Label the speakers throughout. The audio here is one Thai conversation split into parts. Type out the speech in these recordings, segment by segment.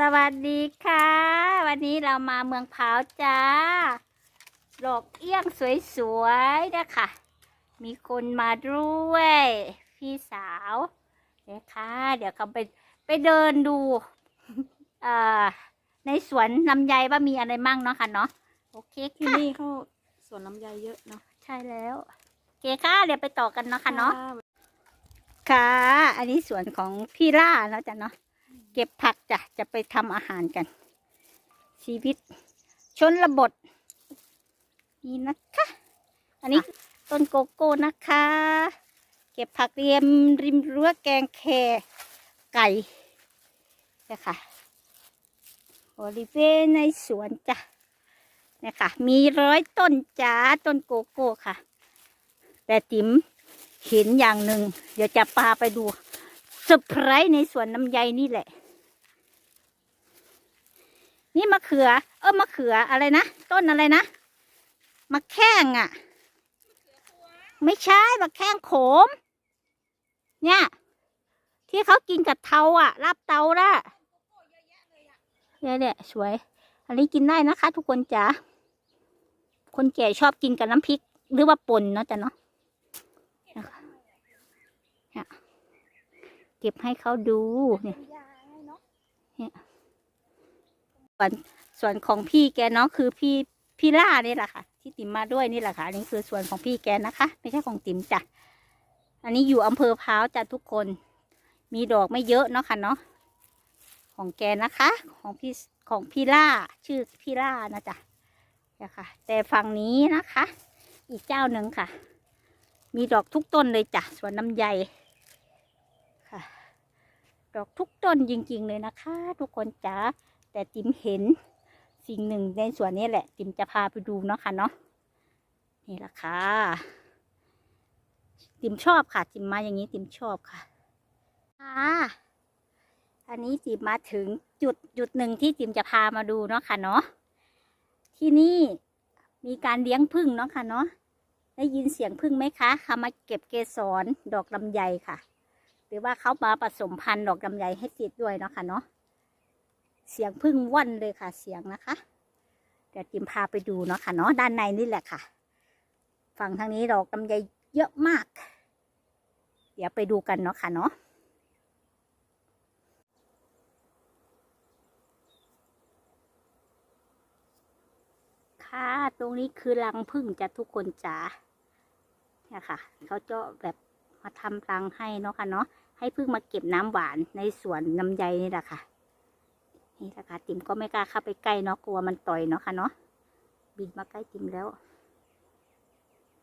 Speaker 1: สวัสดีค่ะ วันนี้เรามาเมืองพร้าวจ้าดอกเอี้ยงสวยๆนะคะ มีคนมาด้วย พี่สาวเดี๋ยวค่ะเดี๋ยวเขาไปไปเดินดูเอ่อในสวนลำไยว่ามีอะไรมั่งเนาะค่ะเนาะโอเค
Speaker 2: ที่
Speaker 1: ค่ะ
Speaker 2: นี่เขาสวนลำไยเยอะเนาะ
Speaker 1: ใช่แล้วโอเคค่ะเดี๋ยวไปต่อกันเนาะค่ะเนาะ
Speaker 2: ค่
Speaker 1: ค่ะอันนี้สวนของพี่ล่าแล้วจ้ะเนาะ เก็บผักจ้ะจะไปทำอาหารกัน ชีวิต ชนระบทนี่นะคะ อันนี้ต้นโกโก้นะคะ เก็บผักเรียมริมรั้วแกงแคไก่เนะคะบริเวณในสวนจ้ะเนี่ยค่ะ มีร้อยต้นจ้าต้นโกโก้ค่ะ แต่ติ๋มเห็นอย่างหนึ่งเดี๋ยวจะพาไปดูเซอร์ไพรส์ในสวนน้ำไยนี่แหละ นี่มะเขือ เออมะเขืออะไรนะ ต้นอะไรนะมะแข้งอะ ไม่ใช่มะแข้งโขม เนี่ย ที่เขากินกับเตาอะลาบเตาละเนี่ยเนี่ยสวย อันนี้กินได้นะคะ ทุกคนจ๋าคนแก่ชอบกินกับน้ำพริก หรือว่าป่นเนาะจ๊ะเนาะเก็บให้เขาดูเนี่ย ส่วนส่วนของพี่แกเนาะคือพี่พี่ล่านี่แหละค่ะ ที่ติ๋มมาด้วยนี่แหละค่ะอันนี่คือส่วนของพี่แกนะคะ ไม่ใช่ของติ๋มจ้ะอันนี้อยู่อำเภอพร้าวจ้ะทุกคน มีดอกไม่เยอะเนาะค่ะเนาะของแกนะคะ ของพี่ของพี่ล่าชื่อพี่ล่านะจ๊ะเนี่ยค่ะ แต่ฝั่งนี้นะคะ อีกเจ้าหนึ่งค่ะ มีดอกทุกต้นเลยจ้ะสวนน้ำไยค่ะ ดอกทุกต้นจริงๆเลยนะคะ ทุกคนจ๋า แต่ติมเห็นสิ่งหนึ่งในสวนนี้แหละติมจะพาไปดูเนาะค่ะเนาะนี่แหละค่ะติมชอบค่ะติมมาอย่างนี้ติมชอบค่ะค่ะอันนี้ติมมาถึงจุดจุดหนึ่งที่ติมจะพามาดูเนาะค่ะเนาะที่นี่มีการเลี้ยงผึ้งเนาะค่ะเนาะได้ยินเสียงพึ่งไหมคะเขามาเก็บเกสรดอกลำไยค่ะ หรือว่าเขามาผสมพันธุ์ดอกลำไยให้ติดด้วยเนาะค่ะเนาะ เสียงพึ่งว่อนเลยค่ะ เสียงนะคะ เดี๋ยวจิมพาไปดูเนาะค่ะเนาะด้านในนี่แหละค่ะ ฝั่งทางนี้ดอกลำไยเยอะมาก เดี๋ยวไปดูกันเนาะค่ะเนาะค่ะ ตรงนี้คือรังผึ้งจะทุกคนจ๋าเนี่ยค่ะ เขาจะแบบมาทำรังให้เนาะค่ะเนาะ ให้ผึ้งมาเก็บน้ำหวานในสวนลำไยนี่แหละค่ะ นี่แหละค่ะติมก็ไม่กล้าเข้าไปใกล้เนาะกลัวมันต่อยเนาะค่ะเนาะบินมาใกล้ติมแล้ว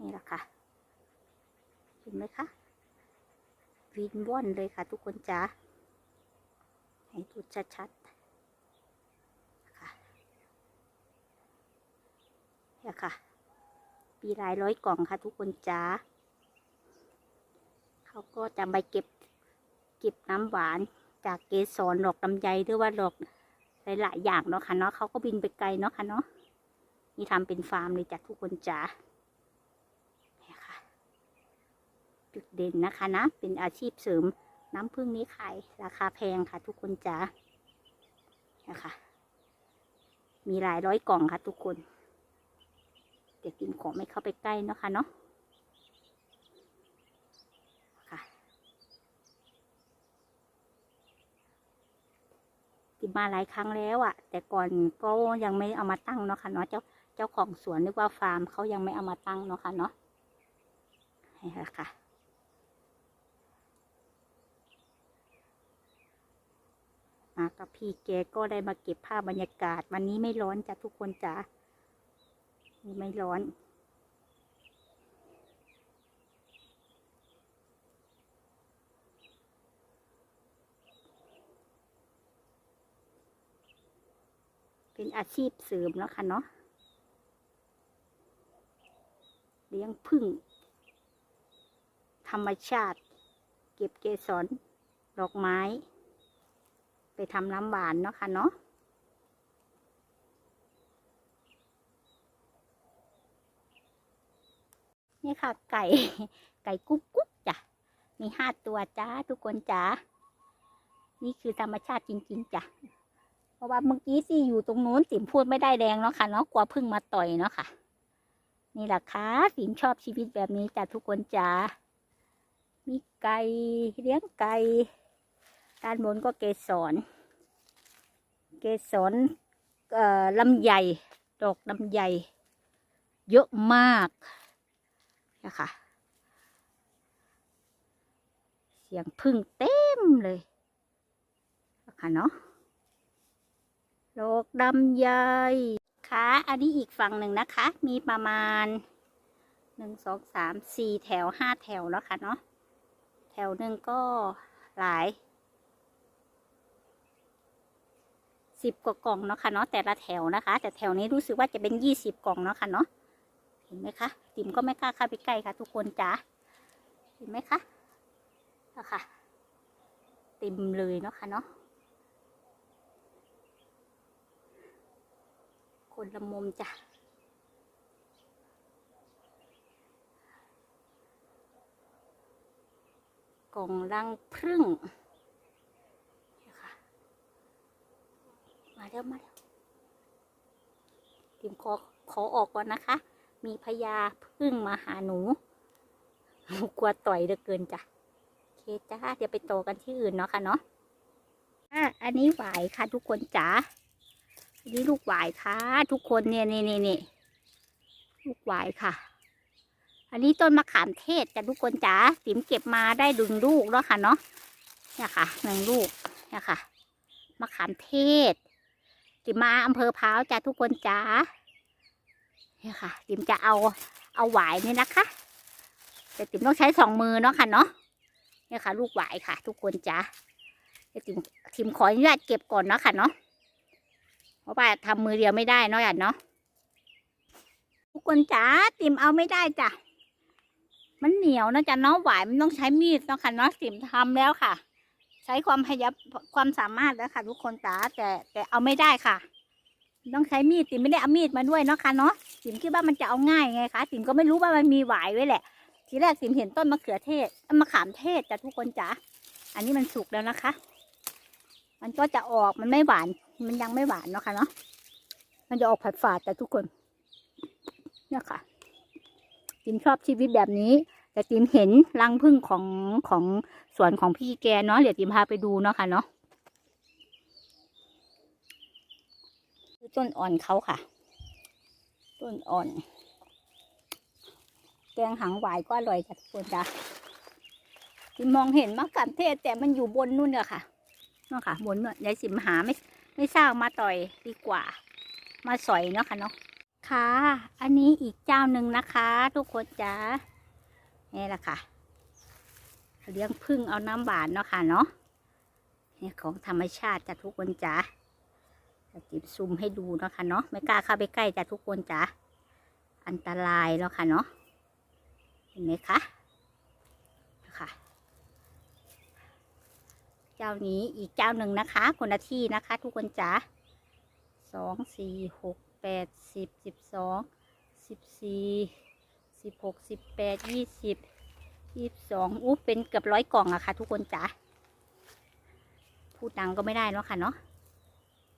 Speaker 1: นี่แหละค่ะเห็นไหมคะวินว่อนเลยค่ะ ทุกคนจ๋าให้ดูชัดๆค่ะเนี่ยค่ะ ปีหลายร้อยกล่องค่ะ ทุกคนจ้าเขาก็จะไปเก็บเก็บน้ำหวานจากเกสรดอกลำไยหรือว่าดอก หลายๆอย่างเนาะค่ะเนาะเขาก็บินไปไกลเนาะค่ะเนาะนี่ทำเป็นฟาร์มเลยจากทุกคนจ้านี่ค่ะ จุดเด่นนะคะนะ เป็นอาชีพเสริมน้ำผึ้งนี้ขายราคาแพงค่ะ ทุกคนจ้านี่ค่ะ มีหลายร้อยกล่องค่ะ ทุกคน เดี๋ยวกินของไม่เข้าไปใกล้เนาะค่ะเนาะ มาหลายครั้งแล้วอะ่ะ แต่ก่อนก็ยังไม่เอามาตั้งเนาะค่ะเนาะเจ้าเจ้าของสวนนึกว่าฟาร์มเขายังไม่เอามาตั้งเนาะค่ะเนาะนี่แหละค่ะมากับพี่แกก็ได้มาเก็บภาพบรรยากาศ วันนี้ไม่ร้อนจ้ะทุกคนจ้าไม่ร้อน เป็นอาชีพเสริมแล้วค่ะเนาะเลี้ยงผึ้งธรรมชาติ เก็บเกสรดอกไม้ ไปทำน้ำหวานเนาะค่ะเนาะนี่ค่ะ ไก่ไก่กุ๊กกุ๊กจ้ะ มีห้าตัวจ้าทุกคนจ้านี่คือธรรมชาติจริง ๆจ้ะ เพราะว่าเมื่อกี้ที่อยู่ตรงนู้นติ๋มพูดไม่ได้แดงเนาะค่ะเนาะกลัวพึ่งมาต่อยเนาะค่ะ นี่แหละค่ะติ๋มชอบชีวิตแบบนี้จ้ะทุกคนจ้ามีไก่เลี้ยงไก่ด้านบนก็เกสรเกสรเอ่อลำไยดอกลำไยเยอะมากนะคะเสียงพึ่งเต็มเลยนะคะเนาะ ดอกดำใยค่ะอันนี้อีกฝั่งหนึ่งนะคะ มีประมาณหนึ่งสองสามสี่แถวห้าแถวแล้วค่ะเนาะแถวหนึ่งก็หลายสิบกว่ากล่องเนาะค่ะเนาะแต่ละแถวนะคะ แต่แถวนี้รู้สึกว่าจะเป็นยี่สิบกล่องเนาะค่ะเนาะเห็นไหมคะติ๋มก็ไม่กล้าเข้าไปใกล้ค่ะ ทุกคนจ้าเห็นไหมคะนะค่ะเต็มเลยเนาะค่ะเนาะ คนละมุมจ้ะกล่องรังพึ่งนะคะมาแล้วมาแล้วทีมขอขอออกก่อนนะคะ มีพญาพึ่งมาหาหนูหนูกลัวต่อยเหลือเกินจ้ะโอเคจ้าเดี๋ยวไปโตกันที่อื่นเนาะค่ะเนาะอะอันนี้ไหวค่ะทุกคนจ๋า นนี้ลูกหวายค่ะ ทุกคนเนี่ยนี่นี่นี่ลูกหวายค่ะ อันนี้ต้นมะขามเทศจ้ะทุกคนจ๋าติ๋มเก็บมาได้ดึงลูกแล้วค่ะเนาะเนี่ยค่ะหนึ่งลูกเนี่ยค่ะมะขามเทศ ติ๋มมาอำเภอพร้าวจ้ะทุกคนจ๋าเนี่ยค่ะ ติ๋มจะเอาเอาหวายนี่นะคะ แต่ติ๋มต้องใช้สองมือเนาะค่ะเนาะเนี่ยค่ะ ลูกหวายค่ะ ทุกคนจ้าเดี๋ยวทิมทิมขออนุญาตเก็บก่อนเนาะค่ะเนาะ เพราะว่าทำมือเดียวไม่ได้เนาะอย่าเนาะทุกคนจ้าติมเอาไม่ได้จ้ะมันเหนียวนะจ๊ะเนาะหวายมันต้องใช้มีดเนาะค่ะเนาะติมทำแล้วค่ะ ใช้ความพยายามความสามารถแล้วค่ะ ทุกคนจ้าแต่แต่เอาไม่ได้ค่ะ ต้องใช้มีดติมไม่ได้เอามีดมาด้วยเนาะค่ะเนาะติมคิดว่ามันจะเอาง่ายไงคะติมก็ไม่รู้ว่ามันมีหวายไว้แหละ ทีแรกสิมเห็นต้นมะเขือเทศมะขามเทศจ้ะทุกคนจ๋าอันนี้มันสุกแล้วนะคะ มันก็จะออกมันไม่หวาน มันยังไม่หวานเนาะค่ะเนาะมันจะออกผัดฝาดแต่ทุกคน เนี่ยค่ะติมชอบชีวิตแบบนี้ แต่ติมเห็นรังพึ่งของของสวนของพี่แกเนาะเดี๋ยวติมพาไปดูเนาะค่ะเนาะต้นอ่อนเขาค่ะ ต้นอ่อน แกงหางหวายก็อร่อยจ้ะทุกคนจ้ะที่มองเห็นมะขามเทศแต่มันอยู่บนนู่นเนี่ยค่ะ เนั่นค่ะบนนู่นยายสิมหาไม่ไม่สร้างมาต่อยดีกว่า มาสอยเนาะค่ะเนาะค่ะ อันนี้อีกเจ้าหนึ่งนะคะ ทุกคนจ้านี่แหละค่ะเลี้ยงพึ่งเอาน้ำหวานเนาะค่ะเนาะนี่ของธรรมชาติจ้ะทุกคนจ้าจิบซูมให้ดูเนาะค่ะเนาะไม่กล้าเข้าไปใกล้จ้ะทุกคนจ้าอันตรายเนาะค่ะเนาะเห็นไหมคะ เจ้านี้อีกเจ้าหนึ่งนะคะ คนละที่นะคะ ทุกคนจ๋าสองสี่หกแปดสิบสิบสองสิบสี่สิบหกสิบแปดยี่สิบยี่สิบสองอู้เป็นเกือบร้อยกล่องอะค่ะ ทุกคนจ๋าพูดดังก็ไม่ได้เนาะค่ะเนาะ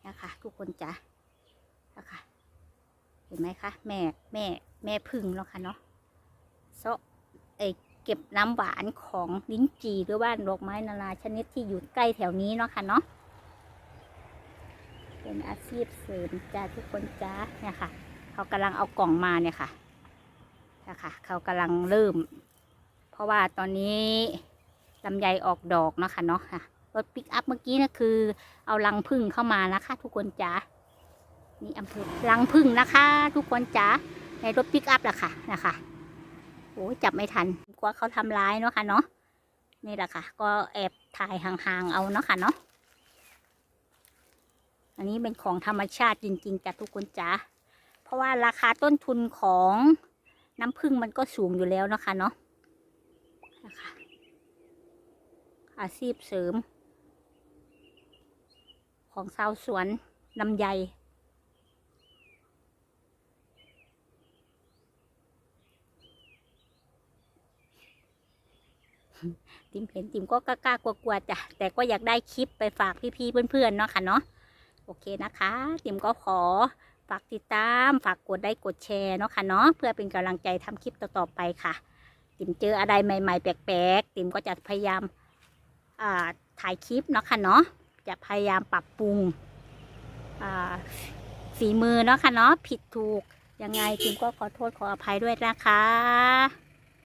Speaker 1: นะคะ ทุกคนจ๋านะคะเห็นไหมคะ แม่แม่แม่พึ่งเนาะค่ะเนาะเซเอ เก็บน้ำหวานของลิ้นจี่หรือว่าดอกไม้นานาชนิดที่อยู่ใกล้แถวนี้เนาะค่ะเนาะเป็นอาชีพเสริมจ้าทุกคนจ้าเนี่ยค่ะ เขากำลังเอากล่องมาเนี่ยค่ะนะคะเขากำลังเริ่ม เพราะว่าตอนนี้ลำไยออกดอกเนาะค่ะเนาะค่ะรถปิกอัพเมื่อกี้นะคือ เอารังพึ่งเข้ามานะคะ ทุกคนจ้านี่อำเภอรังพึ่งนะคะ ทุกคนจ้าในรถปิกอัพแหละค่ะนะคะโอ้จับไม่ทัน กลัวเขาทำร้ายเนาะค่ะเนาะนี่แหละค่ะ ก็แอบถ่ายห่างๆเอาเนาะค่ะเนาะอันนี้เป็นของธรรมชาติจริงๆจ้ะทุกคนจ้าเพราะว่าราคาต้นทุนของน้ำผึ้งมันก็สูงอยู่แล้วเนาะค่ะเนาะนะคะอาชีพเสริม ของชาวสวนลำไย ติมเห็นติมก็กล้ากลัวๆจ้ะแต่ก็อยากได้คลิปไปฝากพี่ๆเพื่อนๆเนาะค่ะเนาะโอเคนะคะ ติมก็ขอฝากติดตามฝากกดไลค์กดแชร์เนาะค่ะเนาะเพื่อเป็นกำลังใจทำคลิปต่อๆไปค่ะ ติมเจออะไรใหม่ ๆ แปลกๆ ติมก็จะพยายามอ่าถ่ายคลิปเนาะค่ะเนาะจะพยายามปรับปรุงอ่าฝีมือเนาะค่ะเนาะผิดถูกยังไงติมก็ขอโทษขออภัยด้วยนะคะ